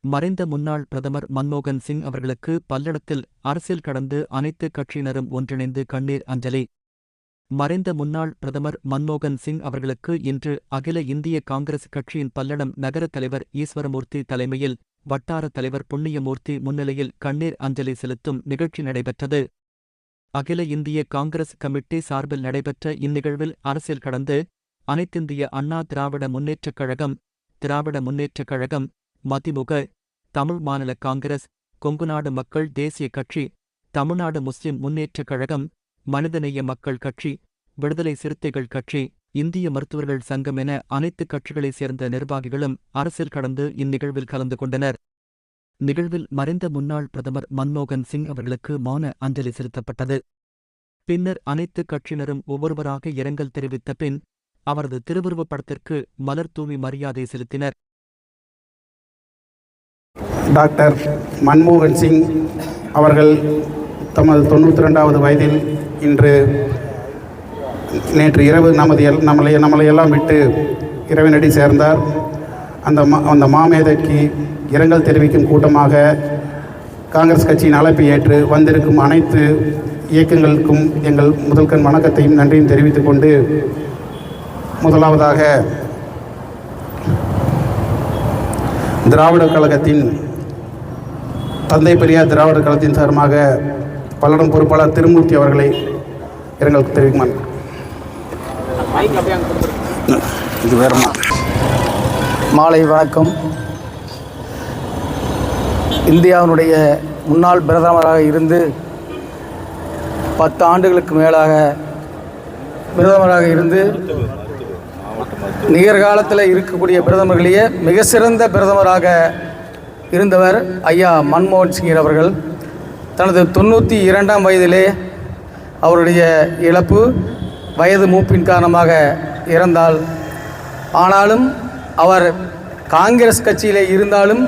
மறைந்த முன்னாள் பிரதமர் மன்மோகன் சிங் அவர்களுக்கு பல்லடத்தில் அரசியல் கடந்து அனைத்து கட்சியினரும் ஒன்றிணைந்து கண்ணீர் அஞ்சலி. மறைந்த முன்னாள் பிரதமர் மன்மோகன் சிங் அவர்களுக்கு இன்று அகில இந்திய காங்கிரஸ் கட்சியின் பல்லடம் நகர தலைவர் ஈஸ்வரமூர்த்தி தலைமையில் வட்டார தலைவர் புண்ணியமூர்த்தி முன்னிலையில் கண்ணீர் அஞ்சலி செலுத்தும் நிகழ்ச்சி நடைபெற்றது. அகில இந்திய காங்கிரஸ் கமிட்டி சார்பில் நடைபெற்ற இந்நிகழ்வில் அரசியல் கடந்து அனைத்திந்திய அண்ணா திராவிட முன்னேற்றக் கழகம் திராவிட முன்னேற்றக் கழகம் மதிமுக தமிழ் மாநில காங்கிரஸ் கொங்குநாடு மக்கள் தேசிய கட்சி தமிழ்நாடு முஸ்லிம் முன்னேற்றக் கழகம் மனிதநேய மக்கள் கட்சி விடுதலை சிறுத்தைகள் கட்சி இந்திய மருத்துவர்கள் சங்கம் என அனைத்து கட்சிகளைச் சேர்ந்த நிர்வாகிகளும் அரசியல் கடந்து இந்நிகழ்வில் கலந்து கொண்டனர். நிகழ்வில் மறைந்த முன்னாள் பிரதமர் மன்மோகன் சிங் அவர்களுக்கு மௌன அஞ்சலி செலுத்தப்பட்டது. பின்னர் அனைத்து கட்சியினரும் ஒவ்வொருவராக இரங்கல் தெரிவித்த பின் அவரது திருவுருவப் படத்திற்கு மலர் தூவி மரியாதை செலுத்தினர். டாக்டர் மன்மோகன் சிங் அவர்கள் தமது தொண்ணூற்றி ரெண்டாவது வயதில் இன்று நேற்று இரவு நமது எல் நம்மளை எல்லாம் விட்டு இரவினடி சேர்ந்தார். அந்த மா அந்த மாமேதைக்கு இரங்கல் தெரிவிக்கும் கூட்டமாக காங்கிரஸ் கட்சியின் அழைப்பை ஏற்று வந்திருக்கும் அனைத்து இயக்கங்களுக்கும் எங்கள் முதல்கண் வணக்கத்தையும் நன்றியும் தெரிவித்துக் கொண்டு முதலாவதாக திராவிடர் கழகத்தின் தந்தை பெரியார் திராவிடர் கழகத்தின் சார்பாக பல்லடம் பொறுப்பாளர் திருமூர்த்தி அவர்களை இரங்கல் தெரிவிக்குமான் இது வேறமா மாலை வணக்கம். இந்தியாவினுடைய முன்னாள் பிரதமராக இருந்து பத்து ஆண்டுகளுக்கு மேலாக பிரதமராக இருந்து நிகர்காலத்தில் இருக்கக்கூடிய பிரதமர்களையே மிக சிறந்த பிரதமராக இருந்தவர் ஐயா மன்மோகன் சிங் அவர்கள். தனது தொண்ணூற்றி இரண்டாம் வயதிலே அவருடைய இழப்பு வயது மூப்பின் காரணமாக இறந்தால் ஆனாலும் அவர் காங்கிரஸ் கட்சியிலே இருந்தாலும்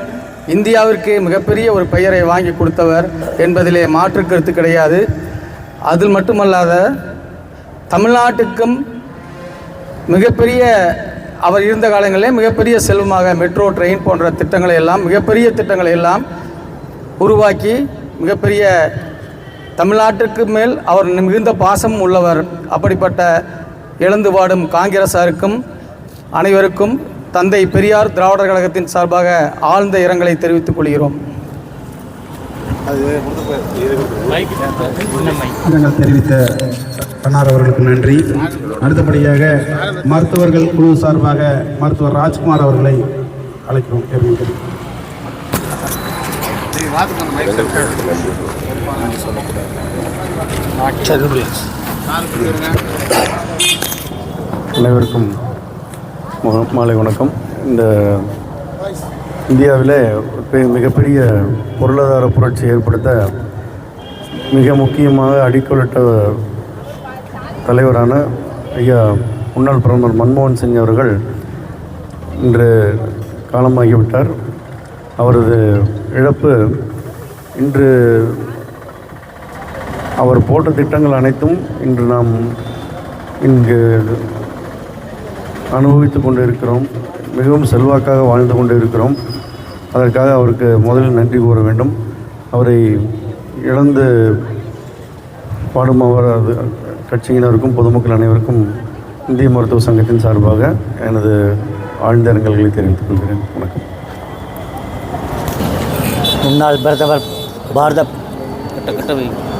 இந்தியாவிற்கு மிகப்பெரிய ஒரு பெயரை வாங்கி கொடுத்தவர் என்பதிலே மாற்று கருத்து கிடையாது. அது மட்டுமல்லாத தமிழ்நாட்டுக்கும் மிகப்பெரிய அவர் இருந்த காலங்களிலே மிகப்பெரிய செல்வமாக மெட்ரோ ட்ரெயின் போன்ற திட்டங்களை எல்லாம் மிகப்பெரிய திட்டங்களை எல்லாம் உருவாக்கி மிகப்பெரிய தமிழ்நாட்டிற்கு மேல் அவர் மிகுந்த பாசம் உள்ளவர். அப்படிப்பட்ட எழுந்து வாடும் காங்கிரசாருக்கும் அனைவருக்கும் தந்தை பெரியார் திராவிடர் கழகத்தின் சார்பாக ஆழ்ந்த இரங்கலை தெரிவித்துக் கொள்கிறோம். இரங்கல் தெரிவித்த அன்னார் அவர்களுக்கு நன்றி. அடுத்தபடியாக மருத்துவர்கள் குழு சார்பாக மருத்துவர் ராஜ்குமார் அவர்களை அழைக்கிறோம். அனைவருக்கும் மாலை வணக்கம். இந்த இந்தியாவிலே பெ- மிகப்பெரிய பொருளாதார புரட்சி ஏற்படுத்த மிக முக்கியமாக அடிக்கொலிட்ட தலைவரான ஐயா முன்னாள் பிரதமர் மன்மோகன் சிங் அவர்கள் இன்று காலமாகிவிட்டார். அவரது இழப்பு இன்று அவர் போட்ட திட்டங்கள் அனைத்தும் இன்று நாம் இங்கு அனுபவித்து கொண்டு இருக்கிறோம் மிகவும் செல்வாக்காக வாழ்ந்து கொண்டு இருக்கிறோம் அதற்காக அவருக்கு முதலில் நன்றி கூற வேண்டும். அவரை இழந்து பாடும் அவர் கட்சியினருக்கும் பொதுமக்கள் அனைவருக்கும் இந்திய மருத்துவ சங்கத்தின் சார்பாக எனது ஆழ்ந்த இரங்கல்களை தெரிவித்துக் கொள்கிறேன். வணக்கம். முன்னாள் பிரதமர் பாரத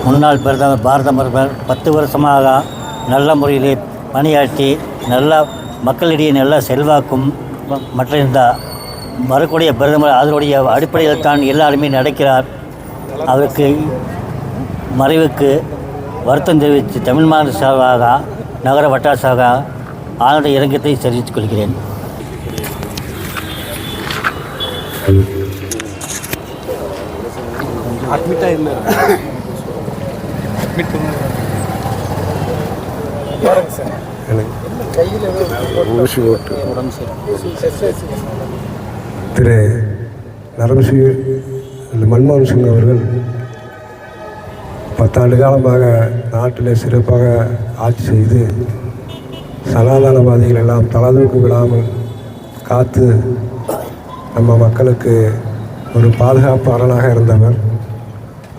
முன்னாள் பிரதமர் பாரத பிரதமர் பத்து வருஷமாக நல்ல முறையிலே பணியாற்றி நல்ல மக்களிடையே நல்ல செல்வாக்கும் மற்ற இந்த வரக்கூடிய பிரதமர் அதனுடைய அடிப்படையில் தான் எல்லாருமே நடக்கிறார் அவருக்கு மறைவுக்கு வருத்தம் தெரிவித்து தமிழ் மாநில சார்பாக நகர வட்டார சார்பாக ஆழ்ந்த இரங்கத்தை தெரிவித்துக் கொள்கிறேன் திரு நரம்சி மன்மோகன் சிங் அவர்கள் பத்தாண்டு காலமாக நாட்டில் சிறப்பாக ஆட்சி செய்து சனாதனவாதிகள் எல்லாம் தளதூக்கு விடாமல் காத்து நம்ம மக்களுக்கு ஒரு பாதுகாப்பு அரணாக இருந்தவர்.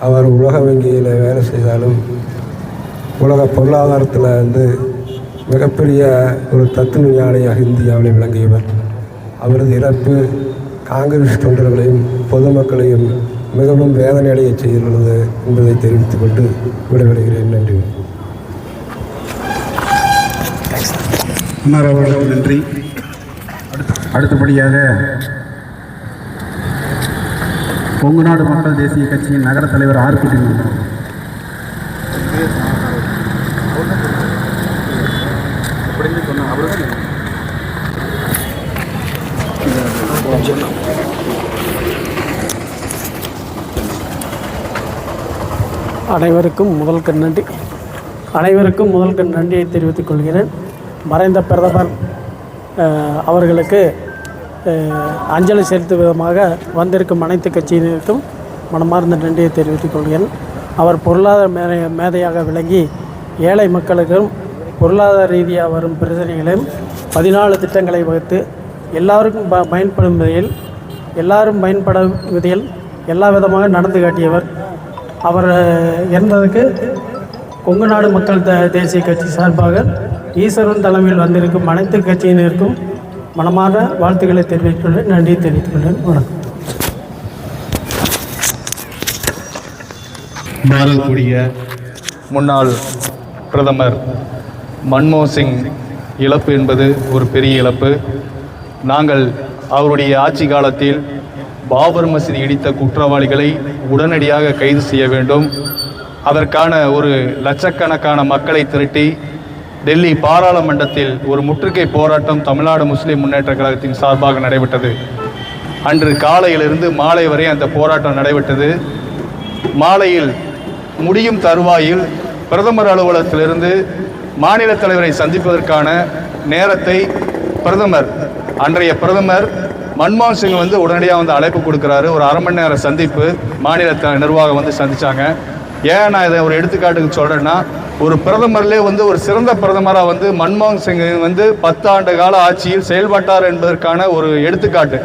அவர் உலக வங்கியில் வேலை செய்தாலும் உலக பொருளாதாரத்தில் வந்து மிகப்பெரிய ஒரு தத்துவ ஞானியாக இந்தியாவில் விளங்கியவர். அவரது இறப்பு காங்கிரஸ் தொண்டர்களையும் பொதுமக்களையும் மிகவும் வேதனையடைய செய்துள்ளது என்பதை தெரிவித்துக் கொண்டு விடைபெறுகிறேன். நன்றி. அவர்களுக்கு நன்றி. அடுத்தபடியாக கொங்கு நாடு மக்கள் தேசிய கட்சியின் நகர தலைவர் ஆர்குட்டி அனைவருக்கும் முதல் கண் நன்றி. அனைவருக்கும் முதல் கண் நன்றியை தெரிவித்துக் கொள்கிறேன். மறைந்த பிரதமர் அவர்களுக்கு அஞ்சலி செலுத்தும் விதமாக வந்திருக்கும் அனைத்து கட்சியினருக்கும் மனமார்ந்த நன்றியை தெரிவித்துக் கொள்கிறேன். அவர் பொருளாதார மே மேதையாக விளங்கி ஏழை மக்களுக்கும் பொருளாதார ரீதியாக வரும் பிரச்சனைகளையும் பதினாலு திட்டங்களை வகுத்து எல்லாருக்கும் ப பயன்படும் வகையில் எல்லாரும் பயன்படும் விதையில் எல்லா விதமாக நடந்து காட்டியவர் அவர் இறந்ததுக்கு கொங்கு நாடு மக்கள் த தேசிய கட்சி சார்பாக ஈஸ்வரன் தலைமையில் வந்திருக்கும் அனைத்து கட்சியினருக்கும் மனமார்ந்த வாழ்த்துக்களை தெரிவித்துள்ளேன் நன்றி தெரிவித்துள்ளேன். வணக்கம். மாறக்கூடிய முன்னாள் பிரதமர் மன்மோகன் சிங் இழப்பு என்பது ஒரு பெரிய இழப்பு. நாங்கள் அவருடைய ஆட்சி காலத்தில் பாபர் மசீதி இடித்த குற்றவாளிகளை உடனடியாக கைது செய்ய வேண்டும். அதற்கான ஒரு லட்சக்கணக்கான மக்களை திரட்டி டெல்லி பாராளுமன்றத்தில் ஒரு முற்றுகை போராட்டம் தமிழ்நாடு முஸ்லிம் முன்னேற்ற கழகத்தின் சார்பாக நடைபெற்றது. அன்று காலையிலிருந்து மாலை வரை அந்த போராட்டம் நடைபெற்றது. மாலையில் முடியும் தருவாயில் பிரதமர் அலுவலகத்திலிருந்து மாநில தலைவரை சந்திப்பதற்கான நேரத்தை பிரதமர் அன்றைய பிரதமர் மன்மோகன் சிங் வந்து உடனடியாக வந்து அழைப்பு கொடுக்குறாரு. ஒரு அரை மணி நேர சந்திப்பு மாநில நிர்வாகம் வந்து சந்திச்சாங்க. ஏன் நான் இதை ஒரு எடுத்துக்காட்டுக்கு சொல்கிறேன்னா ஒரு பிரதமர்லேயே வந்து ஒரு சிறந்த பிரதமராக வந்து மன்மோகன் சிங் வந்து பத்தாண்டு கால ஆட்சியில் செயல்பட்டார் என்பதற்கான ஒரு எடுத்துக்காட்டு.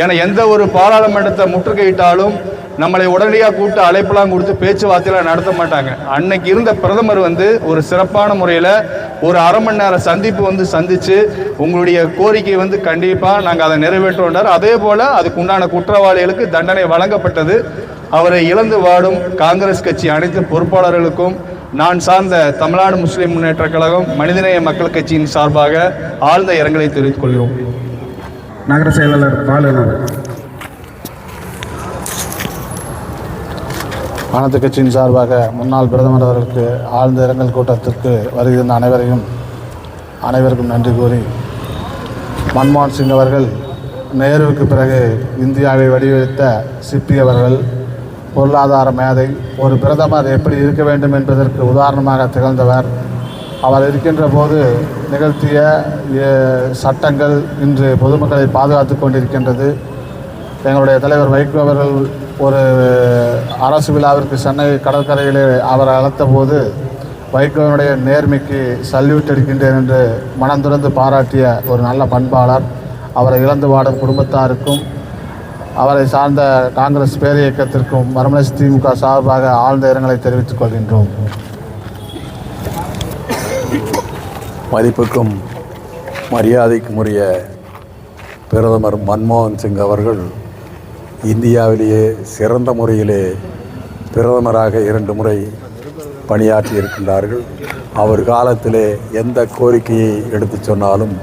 ஏன்னா எந்த ஒரு பாராளுமன்றத்தை முற்றுகையிட்டாலும் நம்மளை உடனடியாக கூப்பிட்டு அழைப்பெல்லாம் கொடுத்து பேச்சுவார்த்தையெல்லாம் நடத்த மாட்டாங்க. அன்னைக்கு இருந்த பிரதமர் வந்து ஒரு சிறப்பான முறையில் ஒரு அரை மணி நேர சந்திப்பு வந்து சந்தித்து உங்களுடைய கோரிக்கை வந்து கண்டிப்பாக நாங்கள் அதை நிறைவேற்றோன்றார் அதே போல் அதுக்கு உண்டான குற்றவாளிகளுக்கு தண்டனை வழங்கப்பட்டது. அவரை இழந்து வாடும் காங்கிரஸ் கட்சி அனைத்து பொறுப்பாளர்களுக்கும் நான் சார்ந்த தமிழ்நாடு முஸ்லிம் முன்னேற்ற கழகம் மனிதநேய மக்கள் கட்சியின் சார்பாக ஆழ்ந்த இரங்கலை தெரிவித்துக் கொள்கிறோம். நகர செயலாளர் பாலனர் அனைத்து கட்சியின் சார்பாக முன்னாள் பிரதமர் அவர்களுக்கு ஆழ்ந்த இரங்கல் கூட்டத்திற்கு வருகின்ற அனைவரையும். அனைவருக்கும் நன்றி கூறி மன்மோகன் சிங் அவர்கள் நேருவுக்கு பிறகு இந்தியாவை வடிவமைத்த சிப்பி அவர்கள் பொருளாதார மேதை ஒரு பிரதமர் எப்படி இருக்க வேண்டும் என்பதற்கு உதாரணமாக திகழ்ந்தவர். அவர் இருக்கின்ற போது நிகழ்த்திய சட்டங்கள் இன்று பொதுமக்களை பாதுகாத்து கொண்டிருக்கின்றது. எங்களுடைய தலைவர் வைகோ அவர்கள் ஒரு அரசு விழாவிற்கு சென்னை கடற்கரையிலே அவர் அழைத்த போது வைகோவினுடைய நேர்மைக்கு சல்யூட் அடிக்கின்றேன் என்று மனம் துறந்து பாராட்டிய ஒரு நல்ல பண்பாளர். அவரை இழந்து வாடும் குடும்பத்தாருக்கும் அவரை சார்ந்த காங்கிரஸ் பேரியக்கத்திற்கும் மறுமலர்ச்சி திமுக சார்பாக ஆழ்ந்த இரங்கலை தெரிவித்துக் கொள்கின்றோம். மதிப்புக்கும் மரியாதைக்கும் உரிய பிரதமர் மன்மோகன் சிங் அவர்கள் இந்தியாவிலேயே சிறந்த முறையிலே பிரதமராக இரண்டு முறை பணியாற்றி இருக்கின்றார்கள். அவர் காலத்திலே எந்த கோரிக்கையை எடுத்துச் சொன்னாலும்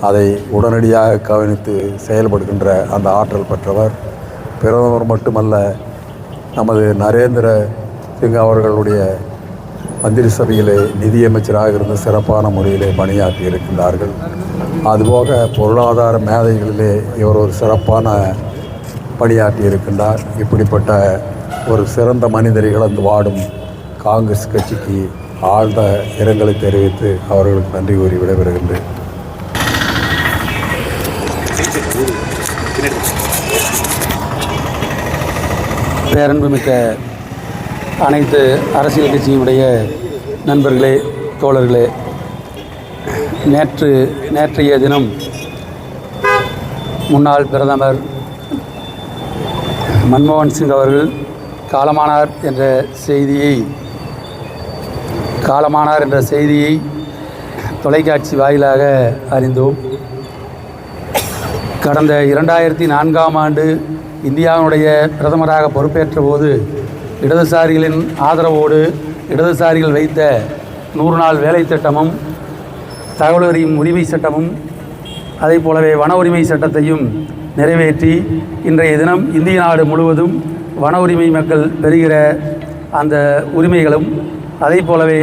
அதை உடனடியாக கவனித்து செயல்படுகின்ற அந்த ஆற்றல் பெற்றவர். பிரதமர் மட்டுமல்ல நமது நரேந்திர சிங் அவர்களுடைய மந்திரி சபையிலே நிதியமைச்சராக இருந்து சிறப்பான முறையிலே பணியாற்றி இருக்கின்றார்கள். அதுபோக பொருளாதார மேதைகளிலே இவர் ஒரு சிறப்பான பணியாற்றி இருக்கின்றார். இப்படிப்பட்ட ஒரு சிறந்த மனிதரை இழந்து வாடும் காங்கிரஸ் கட்சிக்கு ஆழ்ந்த இரங்கலை தெரிவித்து அவர்களுக்கு நன்றி கூறி விடைபெறுகின்றேன். பேரன்புமிக்க அனைத்து அரசியல் கட்சியினுடைய நண்பர்களே தோழர்களே நேற்று நேற்றைய தினம் முன்னாள் பிரதமர் மன்மோகன் சிங் அவர்கள் காலமானார் என்ற செய்தியை காலமானார் என்ற செய்தியை தொலைக்காட்சி வாயிலாக அறிந்தோம். கடந்த இரண்டாயிரத்தி நான்காம் ஆண்டு இந்தியாவினுடைய பிரதமராக பொறுப்பேற்ற போது இடதுசாரிகளின் ஆதரவோடு இடதுசாரிகள் வைத்த நூறு நாள் வேலை திட்டமும் தகவல் அறியும் உரிமை சட்டமும் அதே போலவே வன உரிமை சட்டத்தையும் நிறைவேற்றி இன்றைய தினம் இந்திய நாடு முழுவதும் வன உரிமை மக்கள் பெறுகிற அந்த உரிமைகளும் அதே போலவே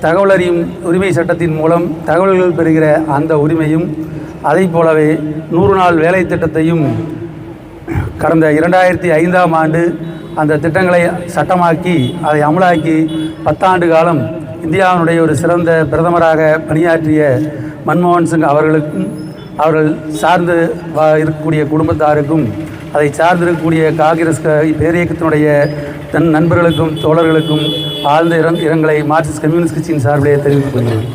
தகவல் அறியும் உரிமை சட்டத்தின் மூலம் தகவல்கள் பெறுகிற அந்த உரிமையும் அதே போலவே நூறு நாள் வேலை திட்டத்தையும் கடந்த இரண்டாயிரத்தி ஐந்தாம் ஆண்டு அந்த திட்டங்களை சட்டமாக்கி அதை அமலாக்கி பத்தாண்டு காலம் இந்தியாவினுடைய ஒரு சிறந்த பிரதமராக பணியாற்றிய மன்மோகன் சிங் அவர்களுக்கும் அவர்கள் சார்ந்து வா- இருக்கக்கூடிய குடும்பத்தாருக்கும் அதை சார்ந்திருக்கக்கூடிய காங்கிரஸ் பேரியக்கத்தினுடைய தன் நண்பர்களுக்கும் தோழர்களுக்கும் ஆழ்ந்த இரங் இரங்கலை மார்க்சிஸ்ட் கம்யூனிஸ்ட் கட்சியின் சார்பிலே தெரிவித்துக் கொள்கிறேன்.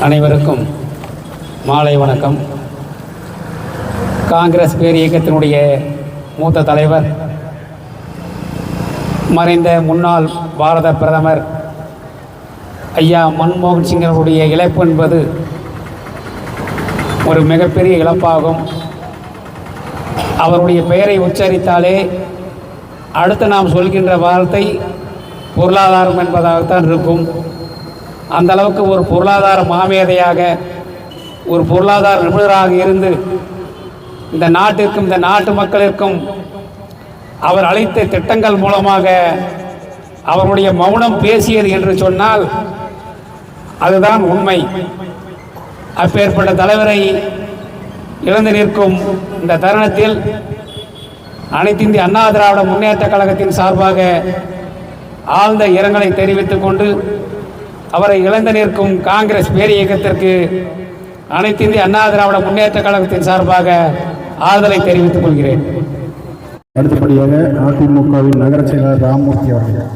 அனைவருக்கும் மாலை வணக்கம். காங்கிரஸ் பேரியக்கத்தினுடைய மூத்த தலைவர் மறைந்த முன்னாள் பாரத பிரதமர் ஐயா மன்மோகன் சிங் அவருடைய இழப்பு என்பது ஒரு மிகப்பெரிய இழப்பாகும். அவருடைய பெயரை உச்சரித்தாலே அடுத்து நாம் சொல்கின்ற வார்த்தை பொருளாதாரம் என்பதாகத்தான் இருக்கும். அந்த அளவுக்கு ஒரு பொருளாதார மாமேதையாக ஒரு பொருளாதார நிபுணராக இருந்து இந்த நாட்டிற்கும் இந்த நாட்டு மக்களிற்கும் அவர் அளித்த திட்டங்கள் மூலமாக அவருடைய மௌனம் பேசியது என்று சொன்னால் அதுதான் உண்மை. அப்பேற்பட்ட தலைவரை இழந்து நிற்கும் இந்த தருணத்தில் அனைத்து இந்திய அண்ணா திராவிட முன்னேற்ற கழகத்தின் சார்பாக ஆழ்ந்த இரங்கலை தெரிவித்துக் கொண்டு அவரை இழந்து நிற்கும் காங்கிரஸ் பேர் இயக்கத்திற்கு அனைத்து இந்திய அண்ணா திராவிட முன்னேற்ற கழகத்தின் சார்பாக ஆறுதலை தெரிவித்துக் கொள்கிறேன். அடுத்தபடியாக அதிமுகவின் நகர செயலாளர் ராமமூர்த்தி அவர்கள்.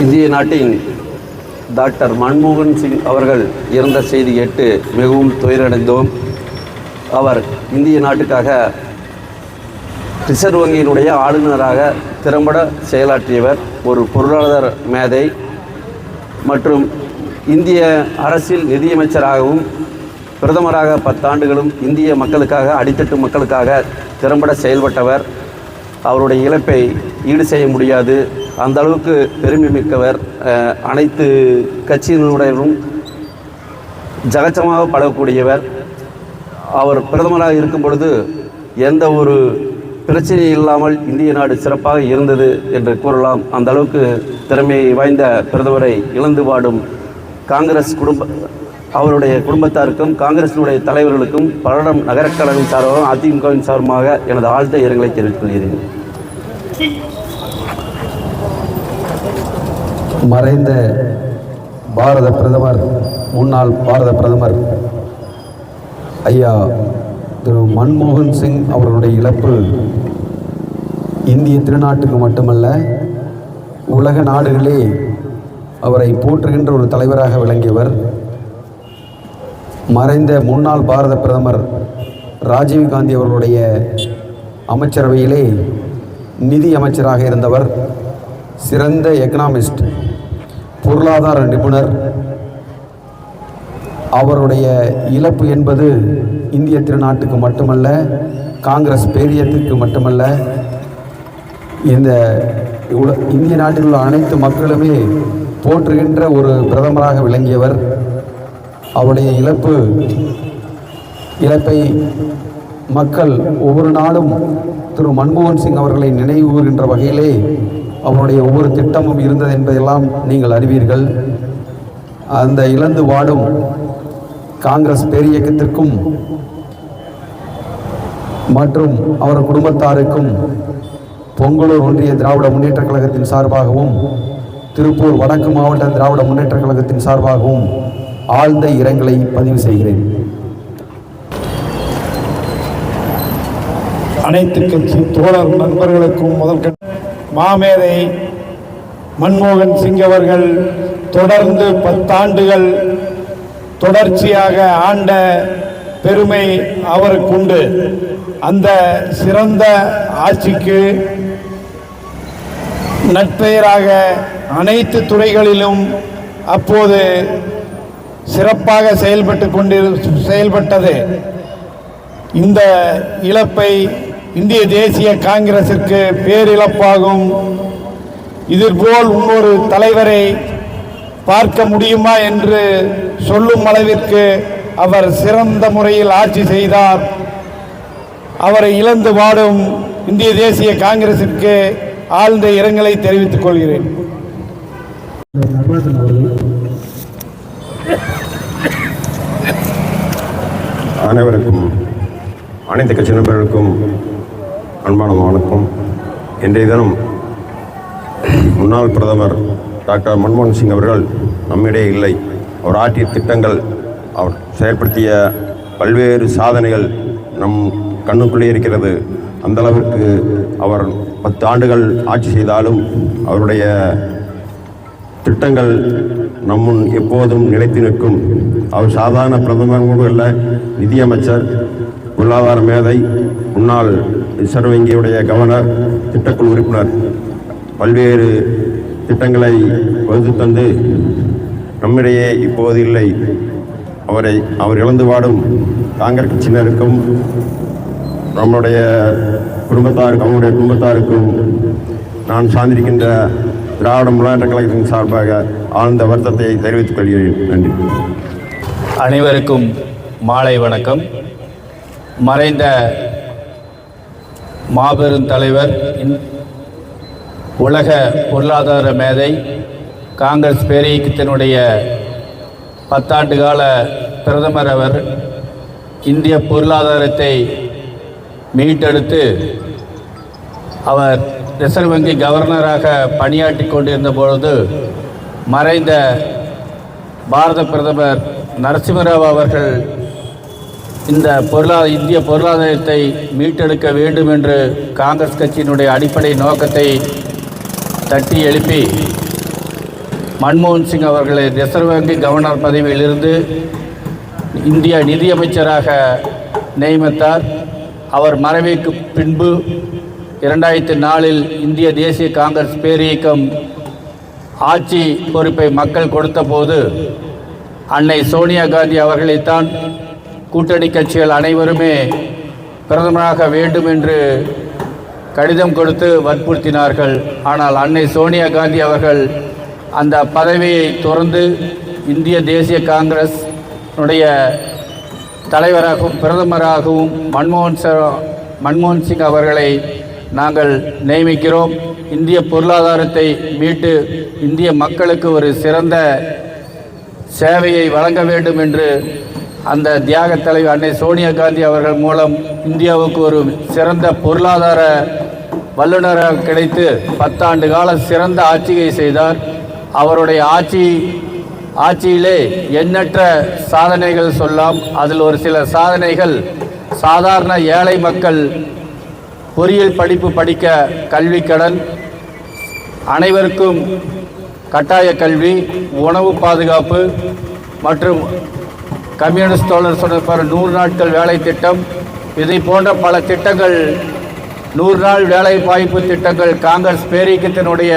இந்திய நாட்டின் டாக்டர் மன்மோகன் சிங் அவர்கள் இறந்த செய்தி கேட்டு மிகவும் துயரடைந்தோம். அவர் இந்திய நாட்டுக்காக ரிசர்வ் வங்கியினுடைய ஆளுநராக திறம்பட செயலாற்றியவர். ஒரு பொருளாதார மேதை மற்றும் இந்திய அரசில் நிதியமைச்சராகவும் பிரதமராக பத்தாண்டுகளும் இந்திய மக்களுக்காக அடித்தட்டு மக்களுக்காக திறம்பட செயல்பட்டவர். அவருடைய இழப்பை ஈடு செய்ய முடியாது. அந்த அளவுக்கு பெருமை மிக்கவர் அனைத்து கட்சியினருடனும் ஜகச்சமாக பழகக்கூடியவர். அவர் பிரதமராக இருக்கும் பொழுது எந்த ஒரு பிரச்சனை இல்லாமல் இந்திய நாடு சிறப்பாக இருந்தது என்று கூறலாம். அந்த அளவுக்கு திறமை வாய்ந்த பிரதமரை இழந்து வாடும் காங்கிரஸ் குடும்ப அவருடைய குடும்பத்தாருக்கும் காங்கிரசினுடைய தலைவர்களுக்கும் பல்லடம் நகரக்கழகம் சார்பாகவும் அதிமுகவின் சார்பாக எனது ஆழ்ந்த இரங்கலை தெரிவித்துக் கொள்கிறேன். மறைந்த பாரத பிரதமர் முன்னாள் பாரத பிரதமர் ஐயா திரு மன்மோகன் சிங் அவர்களுடைய இழப்பு இந்திய திருநாட்டுக்கு மட்டுமல்ல உலக நாடுகளே அவரை போற்றுகின்ற ஒரு தலைவராக விளங்கியவர் மறைந்த முன்னாள் பாரத பிரதமர் ராஜீவ் காந்தி அவர்களுடைய அமைச்சரவையிலே நிதி அமைச்சராக இருந்தவர் சிறந்த எக்கனாமிஸ்ட் பொருளாதார நிபுணர். அவருடைய இழப்பு என்பது இந்திய திருநாட்டுக்கு மட்டுமல்ல காங்கிரஸ் பேரியத்துக்கு மட்டுமல்ல இந்த உல- இந்திய நாட்டில் உள்ள அனைத்து மக்களுமே போற்றுகின்ற ஒரு பிரதமராக விளங்கியவர். அவருடைய இழப்பு இழப்பை மக்கள் ஒவ்வொரு நாளும் திரு மன்மோகன் சிங் அவர்களை நினைவுகின்ற வகையிலே அவருடைய ஒவ்வொரு திட்டமும் இருந்தது என்பதெல்லாம் நீங்கள் அறிவீர்கள். அந்த இழந்து வாடும் காங்கிரஸ் பேரியக்கத்திற்கும் மற்றும் அவர் குடும்பத்தாருக்கும் பொங்கலூர் ஒன்றிய திராவிட முன்னேற்றக் கழகத்தின் சார்பாகவும் திருப்பூர் வடக்கு மாவட்ட திராவிட முன்னேற்ற கழகத்தின் சார்பாகவும் ஆழ்ந்த இரங்கலை பதிவு செய்கிறேன். அனைத்து கட்சி தோழர் நண்பர்களுக்கும் முதல் மாமேதை மன்மோகன் சிங் அவர்கள் தொடர்ந்து பத்தாண்டுகள் தொடர்ச்சியாக ஆண்ட பெருமை அவருக்கு உண்டு அந்த சிறந்த ஆட்சிக்கு நட்பெயராக அனைத்து துறைகளிலும் அப்போது சிறப்பாக செயல்பட்டு கொண்டிரு செயல்பட்டது. இந்த இழப்பை இந்திய தேசிய காங்கிரசிற்கு பேரிழப்பாகும். இதுபோல் இன்னொரு தலைவரை பார்க்க முடியுமா என்று சொல்லும் அளவிற்கு அவர் சிறந்த முறையில் ஆட்சி செய்தார். அவரை இழந்து வாடும் இந்திய தேசிய காங்கிரசிற்கு ஆழ்ந்த இரங்கலை தெரிவித்துக் கொள்கிறேன். அனைவருக்கும் அனைத்து கட்சி நண்பர்களுக்கும் அன்பான வணக்கம். இன்றைய தினம் முன்னாள் பிரதமர் டாக்டர் மன்மோகன் சிங் அவர்கள் நம்மிடையே இல்லை. அவர் ஆற்றிய திட்டங்கள் அவர் செயல்படுத்திய பல்வேறு சாதனைகள் நம் கண்ணுக்குள்ளே இருக்கிறது. அந்த அளவிற்கு அவர் பத்து ஆண்டுகள் ஆட்சி செய்தாலும் அவருடைய திட்டங்கள் நம்முன் எப்போதும் நிலைத்து நிற்கும். அவர் சாதாரண பிரதமர் கூட அல்ல நிதியமைச்சர் பொருளாதார மேதை முன்னாள் ரிசர்வ் வங்கியுடைய கவர்னர் திட்டக்குழு உறுப்பினர். பல்வேறு திட்டங்களை வகுத்து தந்து நம்மிடையே இப்போது இல்லை. அவரை அவர் இழந்து வாடும் காங்கிரஸ் கட்சியினருக்கும் நம்முடைய குடும்பத்தாருக்கும் அவருடைய குடும்பத்தாருக்கும் நான் சார்ந்திருக்கின்ற திராவிட முன்னேற்ற கழகத்தின் சார்பாக ஆழ்ந்த வருத்தத்தை தெரிவித்துக் கொள்கிறேன். நன்றி. அனைவருக்கும் மாலை வணக்கம். மறைந்த மாபெரும் தலைவர் உலக பொருளாதார மேதை காங்கிரஸ் பேரியக்கத்தினுடைய பத்தாண்டு கால பிரதமர் அவர் இந்திய பொருளாதாரத்தை மீட்டெடுத்து அவர் ரிசர்வ் வங்கி கவர்னராக பணியாற்றி கொண்டிருந்த பொழுது மறைந்த பாரத பிரதமர் நரசிம்மராவ் அவர்கள் இந்த பொருளாதார இந்திய பொருளாதாரத்தை மீட்டெடுக்க வேண்டும் என்று காங்கிரஸ் கட்சியினுடைய அடிப்படை நோக்கத்தை தட்டி எழுப்பி மன்மோகன் சிங் அவர்களை ரிசர்வ் வங்கி கவர்னர் பதவியிலிருந்து இந்திய நிதியமைச்சராக நியமித்தார். அவர் மறைவுக்கு பின்பு இரண்டாயிரத்தி நாலில் இந்திய தேசிய காங்கிரஸ் பேரியக்கம் ஆட்சி பொறுப்பை மக்கள் கொடுத்தபோது அன்னை சோனியா காந்தி அவர்களைத்தான் கூட்டணி கட்சிகள் அனைவருமே பிரதமராக வேண்டும் என்று கடிதம் கொடுத்து வற்புறுத்தினார்கள். ஆனால் அன்னை சோனியா காந்தி அவர்கள் அந்த பதவியை துறந்து இந்திய தேசிய காங்கிரஸ் உடைய தலைவராகவும் பிரதமராகவும் மன்மோகன் ச- மன்மோகன் சிங் அவர்களை நாங்கள் நியமிக்கிறோம். இந்திய பொருளாதாரத்தை மீட்டு இந்திய மக்களுக்கு ஒரு சிறந்த சேவையை வழங்க வேண்டும் என்று அந்த தியாக தலைவர் அன்னை சோனியா காந்தி அவர்கள் மூலம் இந்தியாவுக்கு ஒரு சிறந்த பொருளாதார வல்லுநராக கிடைத்து பத்தாண்டு கால சிறந்த ஆட்சியை செய்தார். அவருடைய ஆட்சி ஆட்சியிலே எண்ணற்ற சாதனைகள் சொல்லலாம் அதில் ஒரு சில சாதனைகள் சாதாரண ஏழை மக்கள் பொறியியல் படிப்பு படிக்க கல்வி கடன். அனைவருக்கும் கட்டாய கல்வி உணவு பாதுகாப்பு மற்றும் கம்யூனிஸ்ட் தோழர் சொன்ன நூறு நாட்கள் வேலை திட்டம். இதை போன்ற பல திட்டங்கள் நூறு நாள் வேலை வாய்ப்பு திட்டங்கள் காங்கிரஸ் பேரியக்கத்தினுடைய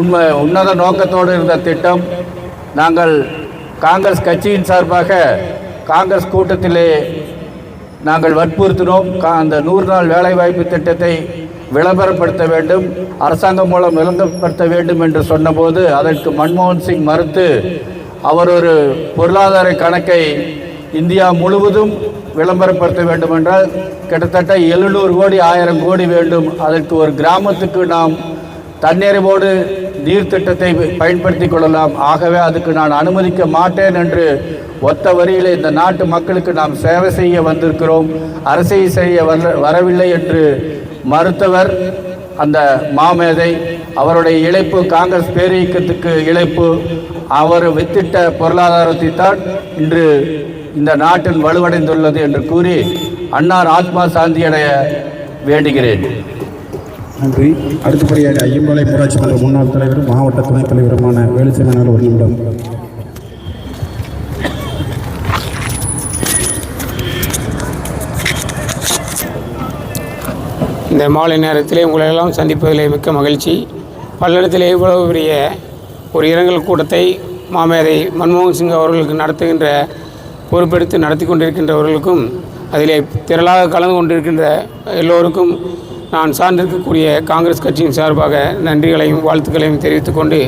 உண்மை உன்னத நோக்கத்தோடு இருந்த திட்டம். நாங்கள் காங்கிரஸ் கட்சியின் சார்பாக காங்கிரஸ் கூட்டத்திலே நாங்கள் வற்புறுத்தினோம். கா- அந்த நூறு நாள் வேலைவாய்ப்பு திட்டத்தை விளம்பரப்படுத்த வேண்டும் அரசாங்கம் மூலம் விளம்பரப்படுத்த வேண்டும் என்று சொன்னபோது அதற்கு மன்மோகன் சிங் மறுத்து அவர் ஒரு பொருளாதார கணக்கை இந்தியா முழுவதும் விளம்பரப்படுத்த வேண்டும் என்றால் கிட்டத்தட்ட எழுநூறு கோடி ஆயிரம் கோடி வேண்டும். அதற்கு ஒரு கிராமத்துக்கு நாம் தன்னிறைவோடு நீர் திட்டத்தை பயன்படுத்திக் கொள்ளலாம். ஆகவே அதுக்கு நான் அனுமதிக்க மாட்டேன் என்று ஒத்த வரியில் இந்த நாட்டு மக்களுக்கு நாம் சேவை செய்ய வந்திருக்கிறோம். அரசியல் செய்ய வர வரவில்லை என்று மறுத்தவர் அந்த மாமேதை. அவருடைய இழைப்பு காங்கிரஸ் பேரியக்கத்துக்கு இழைப்பு. அவர் வித்திட்ட பொருளாதாரத்தை தான் இன்று இந்த நாட்டில் வலுவடைந்துள்ளது என்று கூறி அன்னார் ஆத்மா சாந்தியடைய வேண்டுகிறேன். நன்றி. அடுத்தபடியாக ஐயம்பாளையம் ஊராட்சி மன்ற முன்னாள் தலைவரும் மாவட்ட துணைத் தலைவருமான வேலுச்செம்மனால் ஒரு நிமிடம் இந்த மாலை நேரத்திலே உங்களையெல்லாம் சந்திப்பதிலே மிக்க மகிழ்ச்சி. பல்லடத்திலே இவ்வளவு பெரிய ஒரு இரங்கல் கூட்டத்தை மாமேதை மன்மோகன் சிங் அவர்களுக்கு நடத்துகின்ற பொறுப்பெடுத்து நடத்தி கொண்டிருக்கின்றவர்களுக்கும் அதிலே திரளாக கலந்து கொண்டிருக்கின்ற எல்லோருக்கும் நான் சார்ந்திருக்கக்கூடிய காங்கிரஸ் கட்சியின் சார்பாக நன்றிகளையும் வாழ்த்துக்களையும் தெரிவித்துக்கொண்டு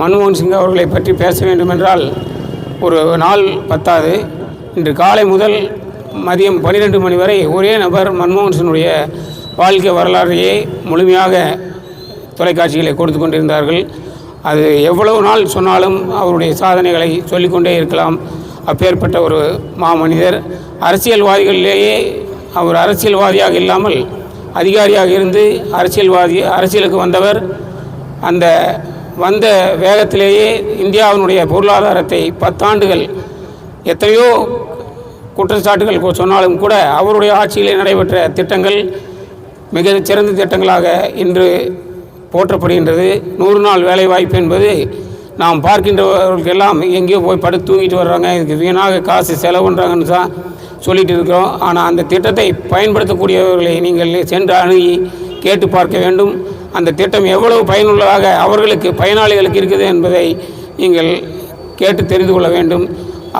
மன்மோகன் சிங் அவர்களை பற்றி பேச வேண்டுமென்றால் ஒரு நாள் பத்தாது. இன்று காலை முதல் மதியம் பன்னிரெண்டு மணி வரை ஒரே நபர் மன்மோகன் சிங்குடைய வாழ்க்கை வரலாறையே முழுமையாக தொலைக்காட்சிகளை கொடுத்து கொண்டிருந்தார்கள். அது எவ்வளவு நாள் சொன்னாலும் அவருடைய சாதனைகளை சொல்லிக்கொண்டே இருக்கலாம். அப்பேற்பட்ட ஒரு மாமனிதர். அரசியல்வாதிகளிலேயே அவர் அரசியல்வாதியாக இல்லாமல் அதிகாரியாக இருந்து அரசியல்வாதி அரசியலுக்கு வந்தவர் அந்த வந்த வேகத்திலேயே இந்தியாவினுடைய பொருளாதாரத்தை பத்தாண்டுகள் எத்தனையோ குற்றச்சாட்டுகள் சொன்னாலும் கூட அவருடைய ஆட்சியிலே நடைபெற்ற திட்டங்கள் மிக சிறந்த திட்டங்களாக இன்று போற்றப்படுகின்றது. நூறு நாள் வேலைவாய்ப்பு என்பது நாம் பார்க்கின்றவர்களுக்கெல்லாம் எங்கேயோ போய் படுத்து தூங்கிட்டு வர்றாங்க. இதுக்கு வீணாக காசு செலவு பண்ணுறாங்கன்னு தான் சொல்லிட்டு இருக்கிறோம். ஆனால் அந்த திட்டத்தை பயன்படுத்தக்கூடியவர்களை நீங்கள் சென்று அணுகி கேட்டு பார்க்க வேண்டும். அந்த திட்டம் எவ்வளவு பயனுள்ளதாக அவர்களுக்கு பயனாளிகளுக்கு இருக்குது என்பதை நீங்கள் கேட்டு தெரிந்து கொள்ள வேண்டும்.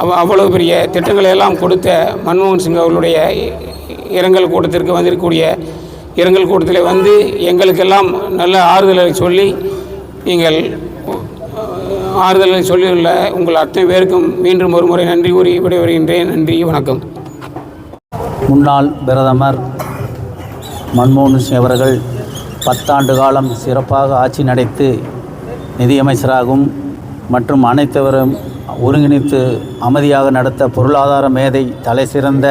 அவ் அவ்வளவு பெரிய திட்டங்களை எல்லாம் கொடுத்த மன்மோகன் சிங் அவர்களுடைய இரங்கல் கூட்டத்திற்கு வந்திருக்கக்கூடிய இரங்கல் கூட்டத்தில் வந்து எங்களுக்கெல்லாம் நல்ல ஆறுதலை சொல்லி நீங்கள் ஆறுதலை சொல்லியுள்ள உங்கள் அத்தனை பேருக்கும் மீண்டும் ஒரு முறை நன்றி கூறி விடைபெறுகின்றேன். நன்றி வணக்கம். முன்னாள் பிரதமர் மன்மோகன் சிங் அவர்கள் பத்தாண்டு காலம் சிறப்பாக ஆட்சி நடைத்து நிதியமைச்சராகவும் மற்றும் அனைத்தவரும் ஒருங்கிணைத்து அமைதியாக நடத்த பொருளாதார மேதை தலை சிறந்த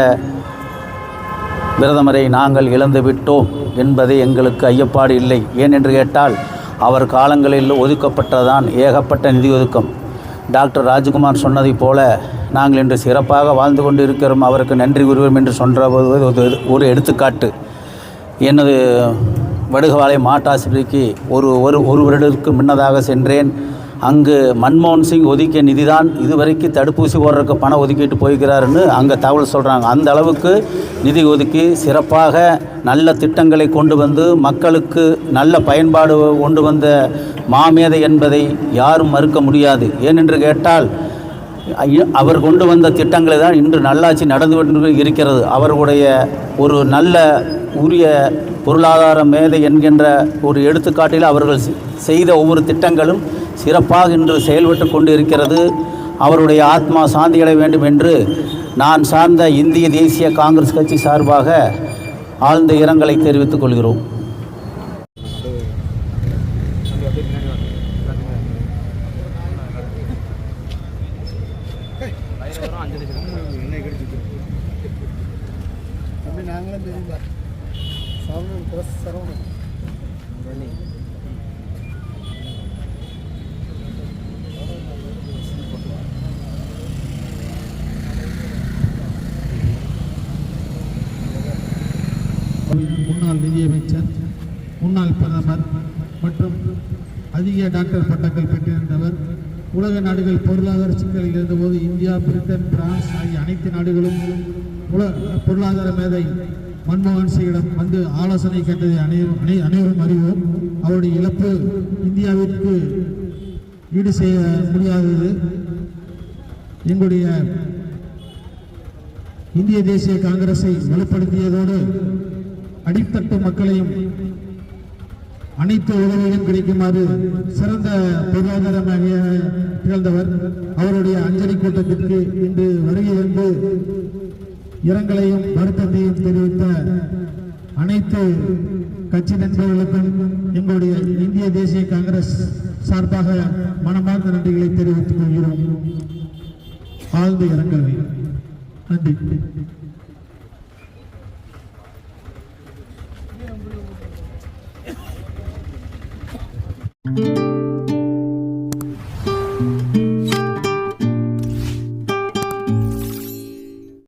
பிரதமரை நாங்கள் இழந்துவிட்டோம் என்பது எங்களுக்கு ஐயப்பாடு இல்லை. ஏனென்று கேட்டால் அவர் காலங்களில் ஒதுக்கப்பட்டதான் ஏகப்பட்ட நிதி ஒதுக்கம். டாக்டர் ராஜ்குமார் சொன்னதைப் போல நாங்கள் இன்று சிறப்பாக வாழ்ந்து கொண்டு இருக்கிறோம் அவருக்கு நன்றி கூறுவோம் என்று சொன்ற ஒரு- ஒரு எடுத்துக்காட்டு. எனது வடுகவாலை மாட்டாசிரிக்கு ஒரு ஒரு ஒரு வருடத்துக்கு முன்னதாக சென்றேன். அங்கு மன்மோகன் சிங் ஒதுக்கிய நிதிதான் இதுவரைக்கும் தடுப்பூசி போடுறதுக்கு பணம் ஒதுக்கிட்டு போய்கிறாருன்னு அங்கே தகவல் சொல்கிறாங்க அந்த அளவுக்கு நிதி ஒதுக்கி சிறப்பாக நல்ல திட்டங்களை கொண்டு வந்து மக்களுக்கு நல்ல பயன்பாடு கொண்டு வந்த மாமேதை என்பதை யாரும் மறுக்க முடியாது. ஏனென்று கேட்டால் அவர் கொண்டு வந்த திட்டங்களை தான் இன்று நல்லாட்சி நடந்து கொண்டு இருக்கிறது. அவர்களுடைய ஒரு நல்ல உரிய பொருளாதார மேதை என்கின்ற ஒரு எடுத்துக்காட்டில் அவர்கள் செய்த ஒவ்வொரு திட்டங்களும் சிறப்பாக இன்று செயல்பட்டு கொண்டு இருக்கிறது அவருடைய ஆத்மா சாந்தியடைய வேண்டும் என்று நான் சார்ந்த இந்திய தேசிய காங்கிரஸ் கட்சி சார்பாக ஆழ்ந்த இரங்கலை தெரிவித்துக் கொள்கிறோம். முன்னாள் நிதியமைச்சர் முன்னாள் பிரதமர் மற்றும் அதிக டாக்டர் பட்டங்கள் பெற்றிருந்தவர் உலக நாடுகள் பொருளாதார சிக்கலில் இருந்தபோது இந்தியா பிரிட்டன் பிரான்ஸ் ஆகிய அனைத்து நாடுகளும் உல பொருளாதார மேதை மன்மோகன் சிங்கிடம் வந்து ஆலோசனை கேட்டதை அனைவரும் அனை- அனைவரும் அறிவோம். அவருடைய இழப்பு இந்தியாவிற்கு ஈடு செய்ய முடியாதது. எங்களுடைய இந்திய தேசிய காங்கிரஸை வலுப்படுத்தியதோடு அடித்தட்டு மக்களையும் அனைத்து உதவிகளும் கிடைக்குமாறு சிறந்த பொருளாதாரமாக திகழ்ந்தவர். அவருடைய அஞ்சலி கூட்டத்திற்கு இன்று வருகை வந்து இரங்கலையும் வருத்தத்தையும் தெரிவித்த அனைத்து கட்சி நண்பர்களுக்கும் எங்களுடைய இந்திய தேசிய காங்கிரஸ் சார்பாக மனமார்ந்த நன்றிகளை தெரிவித்துக் கொள்கிறோம். ஆழ்ந்த இரங்கலை. நன்றி. Música